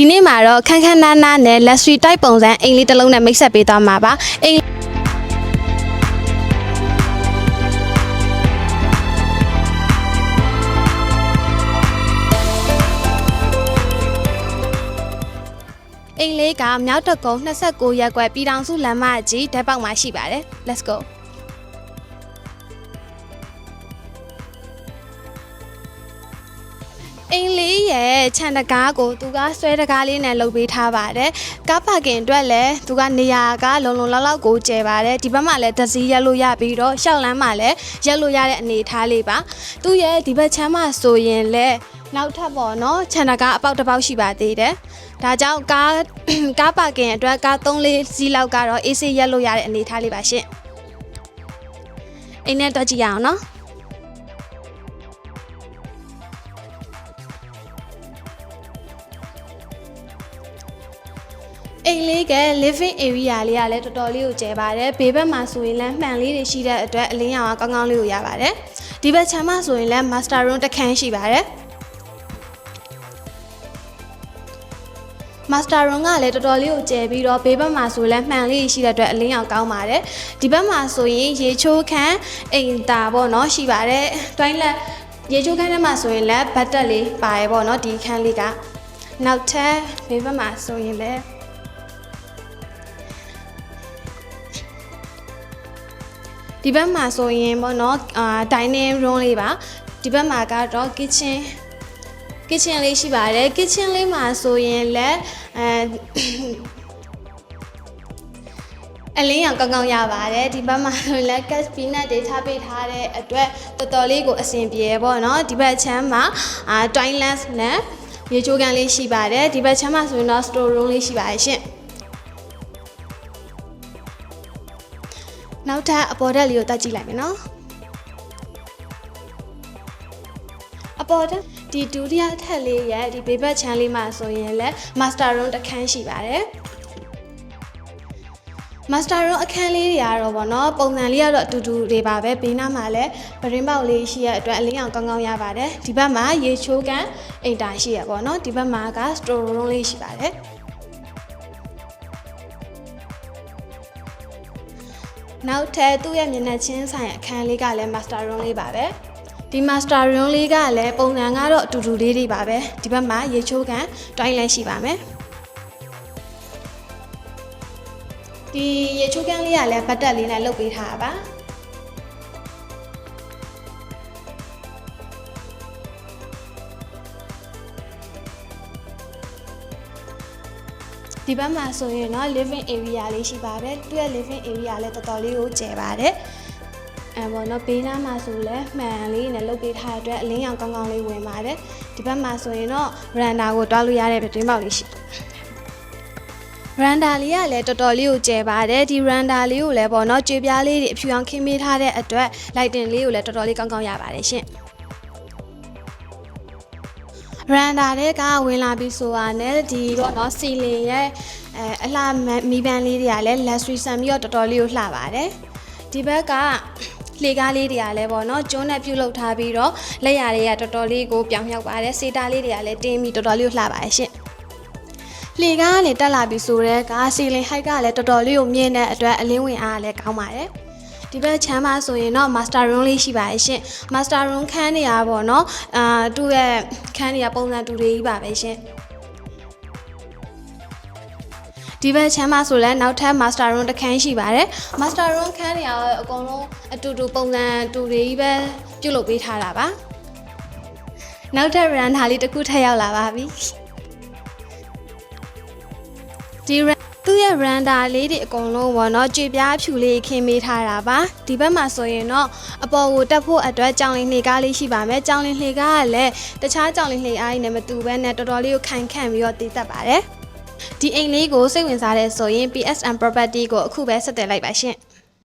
ဒီနေ့မှာတော့ခန်းခန်းနားနားနဲ့ luxury type ပုံစံအိမ်လေးတစ်လုံးနဲ့မိတ်ဆက်ပေးသွားမှာပါအိမ်အိမ်လေးကမြောက်တကုံ29ရက်ကွက်ပြည်ထောင်စုလမ်းမကြီးဓာတ်ပေါက်မှာရှိပါတယ် let's go အိမ်လေးရဲ့ခြံတကားကိုသူကဆွဲတကားလေးနဲ့လုပ်ပေးထားပါတယ်။ကားပါကင်အတွက်လည်းသူကနေရာကလုံလုံလောက်လောက်ကိုကျယ်ပါတယ်။ဒီဘက်မှာလည်းတစည်းရက်လို့ရပြီးတော့ရှောက်လန်းမှာလည်းရက်လို့ရတဲ့အနေအထားလေးပါ။သူ့ရဲ့ဒီဘက်ချမ်းမှာဆိုရင်လည်းနောက်ထပ်ပေါ့နော်ခြံတကားအပေါက်တစ်ပေါက်ရှိပါသေးတယ်။ဒါကြောင့်ကားကားပါကင်အတွက်ကား3လေးစီးလောက်ကတော့အေးဆေးရက်လို့ရတဲ့အနေအထားလေးပါရှင်။အိမ်နဲ့တော့ကြည့်ရအောင်နော်။ အိမ်လေးက living area လေးကလည်းတော်တော်လေးကိုကျယ်ပါတယ်ဘေးဘက်မှာဆိုရင်လည်းမှန်လေးတွေရှိတဲ့အတွက်အလင်းရောင်ကကောင်းကောင်းလေးကိုရပါတယ်ဒီဘက်ခြမ်းမှာဆိုရင်လည်း master room တစ်ခန်းရှိပါတယ် master room ကလည်းတော်တော်လေးကိုကျယ်ပြီးတော့ဘေးဘက်မှာဆိုလည်းမှန်လေးရှိတဲ့အတွက်အလင်းရောင်ကောင်းပါတယ်ဒီဘက်မှာဆိုရင်ရေချိုးခန်းအိမ်တာပေါ့နော်ရှိပါတယ်တွိုင်းလက်ရေချိုးခန်းထဲမှာဆိုရင်လည်းဘတ်တက်လေးပါတယ်ပေါ့နော်ဒီခန်းလေးကနောက်ထပ်ဘေးဘက်မှာဆိုရင်လည်း ဒီဘက်မှာဆိုရင်ပေါ့နော်အာ dining room လေးပါဒီဘက်မှာကတော့ kitchen kitchen လေးရှိပါတယ် kitchen လေးမှာဆိုရင်လည်းအဲအလင်းရောင်ကောင်းကောင်းရပါတယ်ဒီဘက်မှာဆိုရင်လည်း gas peanut တွေထားပေးထားတဲ့အတွက်တော်တော်လေးကိုအဆင်ပြေပေါ့နော်ဒီဘက်ချမ်းမှာအာ toilet နဲ့ရေချိုးကန်လေးရှိပါတယ်ဒီဘက်ချမ်းမှာဆိုရင်တော့ store room လေးရှိပါတယ်ရှင် နောက်ထပ်အပေါ်ဓာတ်လေးကိုတက်ကြည့်လိုက်မယ်နော်အပေါ်ဓာတ်ဒီဒုတိယထပ်လေးရဲ့ဒီဘေးဘက်ချမ်းလေးမှာဆိုရင်လည်း master room တစ်ခန်းရှိပါတယ် master room အခန်းလေးတွေကတော့ဗောနော်ပုံစံလေးကတော့အတူတူတွေပါပဲဘေးနားမှာလည်းပရင်းပေါက်လေးရှိရအတွက်အလင်းအောင်ကောင်းကောင်းရပါတယ်ဒီဘက်မှာရေချိုးကန်အိမ်တာရှိရဗောနော်ဒီဘက်မှာက store room လေးရှိပါတယ် နောက်ထပ်သူ့ရဲ့မျက်နှာချင်းဆိုင်အခန်းလေးကလည်း master room လေးပါပဲဒီ master room လေးကလည်းပုံစံကတော့အတူတူလေးတွေပါပဲဒီဘက်မှာရေချိုးကန် toilet ရှိပါမယ်ဒီရေချိုးကန်လေးကလည်းဘတ်တက်လေးနဲ့လုပ်ပေးထားတာပါ ဒီဘက်မှာဆိုရင်တော့ living area လေးရှိပါတယ်သူ့ရဲ့ living area လည်းတော်တော်လေးကိုကျယ်ပါတယ်အဲပေါ့နော်ဘေးနားမှာဆိုလဲမှန်လေးနဲ့လုပ်ပေးထားတဲ့အတွက်အလင်းရောင်ကောင်းကောင်းလေးဝင်ပါတယ်ဒီဘက်မှာဆိုရင်တော့ veranda ကိုတွားလို့ရတဲ့ပြတင်းပေါက်လေးရှိတယ် veranda လေးကလည်းတော်တော်လေးကိုကျယ်ပါတယ်ဒီ veranda လေးကိုလည်းပေါ့နော်ကြွေပြားလေးတွေအဖြူအောင်ခင်းပေးထားတဲ့အတွက် lighting လေးကိုလည်းတော်တော်လေးကောင်းကောင်းရပါတယ်ရှင် ရန်ဒါတွေကဝင်လာပြီးဆိုတာနဲ့ဒီပေါ့နော်စီလင်ရဲ့အဲအလှမီးပန်းလေးတွေကလည်း last reason ပြီးတော့တော်တော်လေးကိုလှပါတယ်ဒီဘက်ကလေကားလေးတွေကလည်းပေါ့နော်ကျွန်းနဲ့ပြုတ်လောက်ထားပြီးတော့လက်ရတွေကတော်တော်လေးကိုပြောင်မြောက်ပါတယ်စေတာလေးတွေကလည်းတင်းပြီးတော်တော်လေးကိုလှပါတယ်ရှင့်လေကားကလည်းတက်လာပြီဆိုတော့ကားစီလင်ဟိုက်ကလည်းတော်တော်လေးကိုမြင့်တဲ့အတွက်အလင်းဝင်အားကလည်းကောင်းပါတယ် ဒီဘက်ချမ်းမှာဆိုရင်တော့ master room လေးရှိပါရဲ့ရှင် master room ခန်းနေရပါတော့เนาะအာသူ့ရဲ့ခန်းနေရပုံစံတူတွေကြီးပါပဲရှင်ဒီဘက်ချမ်းမှာဆိုလဲနောက်ထပ် master room တစ်ခန်းရှိပါတယ် master room ခန်းနေရအကုန်လုံးအတူတူပုံစံတူတွေကြီးပဲပြုတ်လုပ်ပေးထားတာပါနောက်ထပ် veranda လေးတစ်ခုထပ်ရောက်လာပါပြီဒီ သူ့ ရဲ့ randa လေးတွေအကုန်လုံးပေါ့နော်ကြွေပြားဖြူလေးခင်းပေးထားတာပါဒီဘက်မှာဆိုရင်တော့အပေါ်ကိုတက်ဖို့အတွက်ကြောင်လင်းလှေကားလေးရှိပါမယ်ကြောင်လင်းလှေကားကလည်းတခြားကြောင်လင်းလှေအားကြီးနဲ့မတူဘဲနဲ့တော်တော်လေးကိုခိုင်ခန့်ပြီးတော့တည်တက်ပါတယ်ဒီအိမ်လေးကိုစိတ်ဝင်စားတဲ့ဆိုရင် PSM property ကိုအခုပဲဆက်သွယ်လိုက်ပါရှင်